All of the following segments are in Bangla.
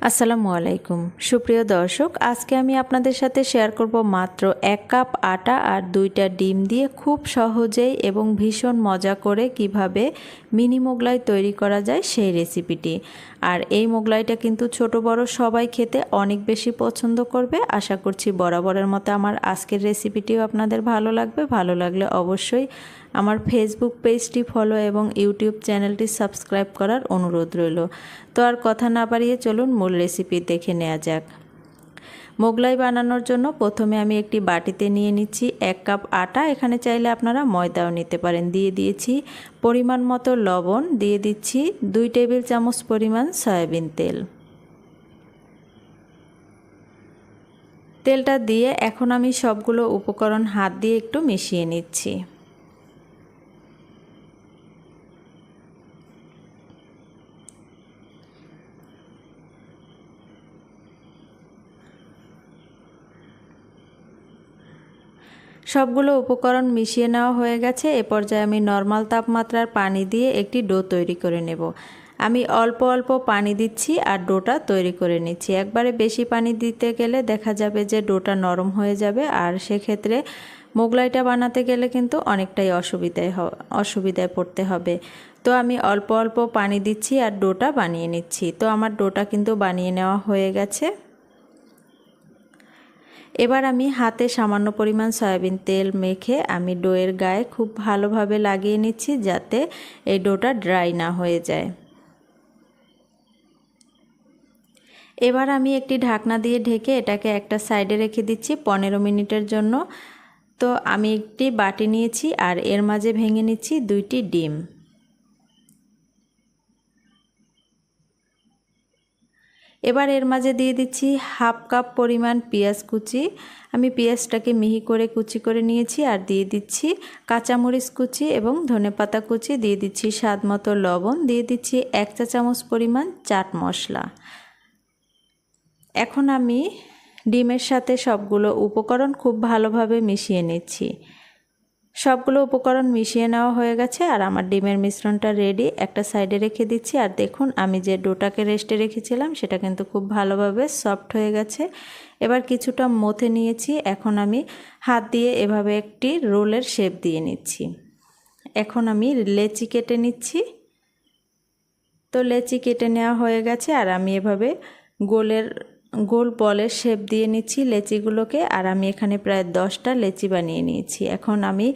আসসালামু আলাইকুম। সুপ্রিয় দর্শক, আজকে আমি আপনাদের সাথে শেয়ার করব মাত্র এক কাপ আটা আর দুইটা ডিম দিয়ে খুব সহজেই এবং ভীষণ মজা করে কীভাবে মিনি মোগলাই তৈরি করা যায় সেই রেসিপিটি। আর এই মোগলাইটা কিন্তু ছোট বড় সবাই খেতে অনেক বেশি পছন্দ করবে। আশা করছি বরাবরের মতো আমার আজকের রেসিপিটিও আপনাদের ভালো লাগবে। ভালো লাগলে অবশ্যই আমার ফেসবুক পেজটি ফলো এবং ইউটিউব চ্যানেলটি সাবস্ক্রাইব করার অনুরোধ রইল। তো আর কথা না বাড়িয়ে চলুন মূল রেসিপি দেখে নেওয়া যাক। মোগলাই বানানোর জন্য প্রথমে আমি একটি বাটিতে নিয়ে নিচ্ছি এক কাপ আটা। এখানে চাইলে আপনারা ময়দাও নিতে পারেন। দিয়ে দিয়েছি পরিমাণ মতো লবণ। দিয়ে দিচ্ছি দুই টেবিল চামচ পরিমাণ সয়াবিন তেল। তেলটা দিয়ে এখন আমি সবগুলো উপকরণ হাত দিয়ে একটু মিশিয়ে নিচ্ছি। সবগুলো উপকরণ মিশিয়ে নেওয়া হয়ে গেছে। এ পর্যায়ে আমি নর্মাল তাপমাত্রার পানি দিয়ে একটি ডো তৈরি করে নেব। আমি অল্প অল্প পানি দিচ্ছি আর ডোটা তৈরি করে নিচ্ছি। একবারে বেশি পানি দিতে গেলে দেখা যাবে যে ডোটা নরম হয়ে যাবে আর সেক্ষেত্রে মোগলাইটা বানাতে গেলে কিন্তু অনেকটাই অসুবিধায় অসুবিধায় পড়তে হবে। তো আমি অল্প অল্প পানি দিচ্ছি আর ডোটা বানিয়ে নিচ্ছি। তো আমার ডোটা কিন্তু বানিয়ে নেওয়া হয়ে গেছে। এবার আমি হাতে সামান্য পরিমাণ সয়াবিন তেল মেখে আমি ডোয়ের গায়ে খুব ভালোভাবে লাগিয়ে নিচ্ছি যাতে এই ডোটা ড্রাই না হয়ে যায়। এবার আমি একটি ঢাকনা দিয়ে ঢেকে এটাকে একটা সাইডে রেখে দিচ্ছি পনেরো মিনিটের জন্য। তো আমি একটি বাটি নিয়েছি আর এর মাঝে ভেঙে নিচ্ছি দুইটি ডিম। এবার এর মাঝে দিয়ে দিচ্ছি হাফ কাপ পরিমাণ পেঁয়াজ কুচি। আমি পেঁয়াজটাকে মিহি করে কুচি করে নিয়েছি আর দিয়ে দিচ্ছি কাঁচামরিচ কুচি এবং ধনেপাতা কুচি। দিয়ে দিচ্ছি স্বাদ মতো লবণ। দিয়ে দিচ্ছি এক চা চামচ পরিমাণ চাট মশলা। এখন আমি ডিমের সাথে সবগুলো উপকরণ খুব ভালোভাবে মিশিয়ে নিচ্ছি। সবগুলো উপকরণ মিশিয়ে নেওয়া হয়ে গেছে আর আমার ডিমের মিশ্রণটা রেডি একটা সাইডে রেখে দিচ্ছি। আর দেখুন, আমি যে ডোটাকে রেস্টে রেখেছিলাম, সেটা কিন্তু খুব ভালোভাবে সফট হয়ে গেছে। এবার কিছুটা মথে নিয়েছি। এখন আমি হাত দিয়ে এভাবে একটি রোলের শেপ দিয়ে নিচ্ছি। এখন আমি লেচি কেটে নিচ্ছি। তো লেচি কেটে নেওয়া হয়ে গেছে আর আমি এভাবে গোলের গোল বলের শেপ দিয়ে নিচ্ছি লেচিগুলোকে, আর আমি এখানে প্রায় দশটা লেচি বানিয়ে নিয়েছি। এখন আমি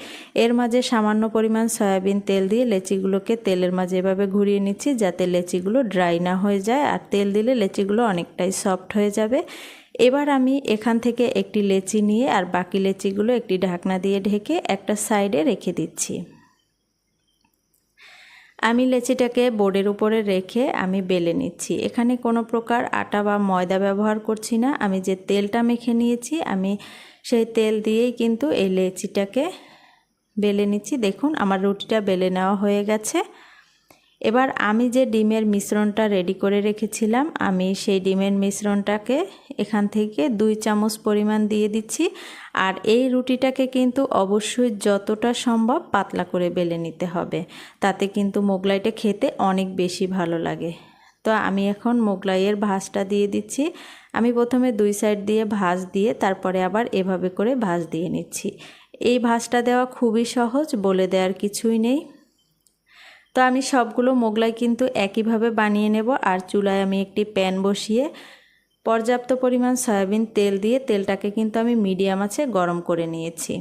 এর মাঝে সামান্য পরিমাণ সয়াবিন তেল দিয়ে লেচিগুলোকে তেলের মাঝে এভাবে ঘুরিয়ে নিচ্ছি যাতে লেচিগুলো ড্রাই না হয়ে যায়, আর তেল দিলে লেচিগুলো অনেকটাই সফট হয়ে যাবে। এবার আমি এখান থেকে একটি লেচি নিয়ে আর বাকি লেচিগুলো একটি ঢাকনা দিয়ে ঢেকে একটা সাইডে রেখে দিচ্ছি। আমি লেচিটাকে বোর্ডের উপরে রেখে আমি বেলে নিচ্ছি। এখানে কোনো প্রকার আটা বা ময়দা ব্যবহার করছি না। আমি যে তেলটা মেখে নিয়েছি, আমি সেই তেল দিয়েই কিন্তু এই লেচিটাকে বেলে নিচ্ছি। দেখুন, আমার রুটিটা বেলে নেওয়া হয়ে গেছে। এবার আমি যে ডিমের মিশ্রণটা রেডি করে রেখেছিলাম, আমি সেই ডিমের মিশ্রণটাকে এখান থেকে দুই চামচ পরিমাণ দিয়ে দিচ্ছি। আর এই রুটিটাকে কিন্তু অবশ্যই যতটা সম্ভব পাতলা করে বেলে নিতে হবে, তাতে কিন্তু মোগলাইটা খেতে অনেক বেশি ভালো লাগে। তো আমি এখন মোগলাইয়ের ভাজটা দিয়ে দিচ্ছি। আমি প্রথমে দুই সাইড দিয়ে ভাজ দিয়ে তারপরে আবার এভাবে করে ভাজ দিয়ে নিচ্ছি। এই ভাজটা দেওয়া খুবই সহজ, বলে দেওয়ার কিছুই নেই। তো আমি সবগুলো মোগলাই কিন্তু একইভাবে বানিয়ে নেব। আর চুলায় আমি একটি প্যান বসিয়ে পর্যাপ্ত পরিমাণ সয়াবিন তেল দিয়ে তেলটাকে কিন্তু আমি মিডিয়াম আছে গরম করে নিয়েছি।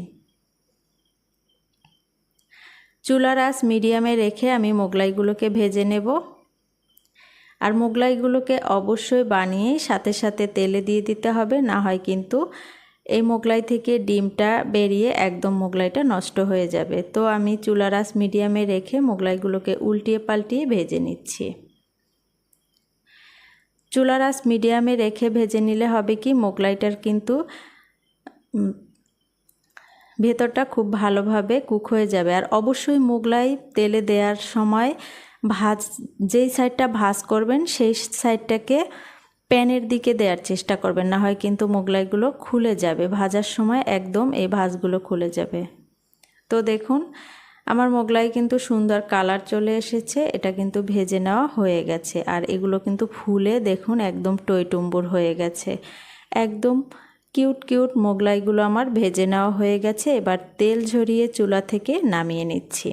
চুলার আঁচ মিডিয়ামে রেখে আমি মোগলাইগুলোকে ভেজে নেব। আর মোগলাইগুলোকে অবশ্যই বানিয়ে সাথে সাথে তেলে দিয়ে দিতে হবে, না হয় কিন্তু এই মোগলাই থেকে ডিমটা বেরিয়ে একদম মোগলাইটা নষ্ট হয়ে যাবে। তো আমি চুলার আঁচ মিডিয়ামে রেখে মোগলাইগুলোকে উল্টিয়ে পাল্টিয়ে ভেজে নিচ্ছি। চুলার আঁচ মিডিয়ামে রেখে ভেজে নিলে হবে কি, মোগলাইটার কিন্তু ভেতরটা খুব ভালোভাবে কুক হয়ে যাবে। আর অবশ্যই মোগলাই তেলে দেওয়ার সময় ভাজ, যেই সাইডটা ভাজ করবেন, সেই সাইডটাকে প্যানের দিকে দেওয়ার চেষ্টা করবেন, না হয় কিন্তু মোগলাইগুলো খুলে যাবে। ভাজার সময় একদম এই ভাজগুলো খুলে যাবে। তো দেখুন, আমার মোগলাই কিন্তু সুন্দর কালার চলে এসেছে, এটা কিন্তু ভেজে নেওয়া হয়ে গেছে। আর এগুলো কিন্তু ফুলে দেখুন একদম টইটুম্বুর হয়ে গেছে। একদম কিউট কিউট মোগলাইগুলো আমার ভেজে নেওয়া হয়ে গেছে। এবার তেল ঝরিয়ে চুলা থেকে নামিয়ে নিচ্ছি।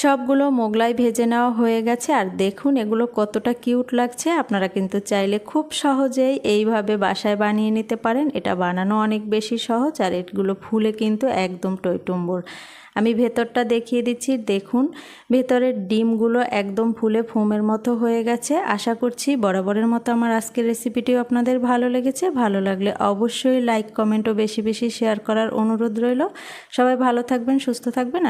সবগুলো মোগলাই ভেজে নেওয়া হয়ে গেছে। আর দেখুন, এগুলো কতটা কিউট লাগছে। আপনারা কিন্তু চাইলে খুব সহজেই এইভাবে বাসায় বানিয়ে নিতে পারেন। এটা বানানো অনেক বেশি সহজ, আর এগুলো ফুলে কিন্তু একদম টইটুম্বর। আমি ভেতরটা দেখিয়ে দিচ্ছি। দেখুন, ভেতরের ডিমগুলো একদম ফুলে ফোমের মতো হয়ে গেছে। আশা করছি বরাবরের মতো আমার আজকের রেসিপিটিও আপনাদের ভালো লেগেছে। ভালো লাগলে অবশ্যই লাইক, কমেন্ট ও বেশি বেশি শেয়ার করার অনুরোধ রইল। সবাই ভালো থাকবেন, সুস্থ থাকবেন।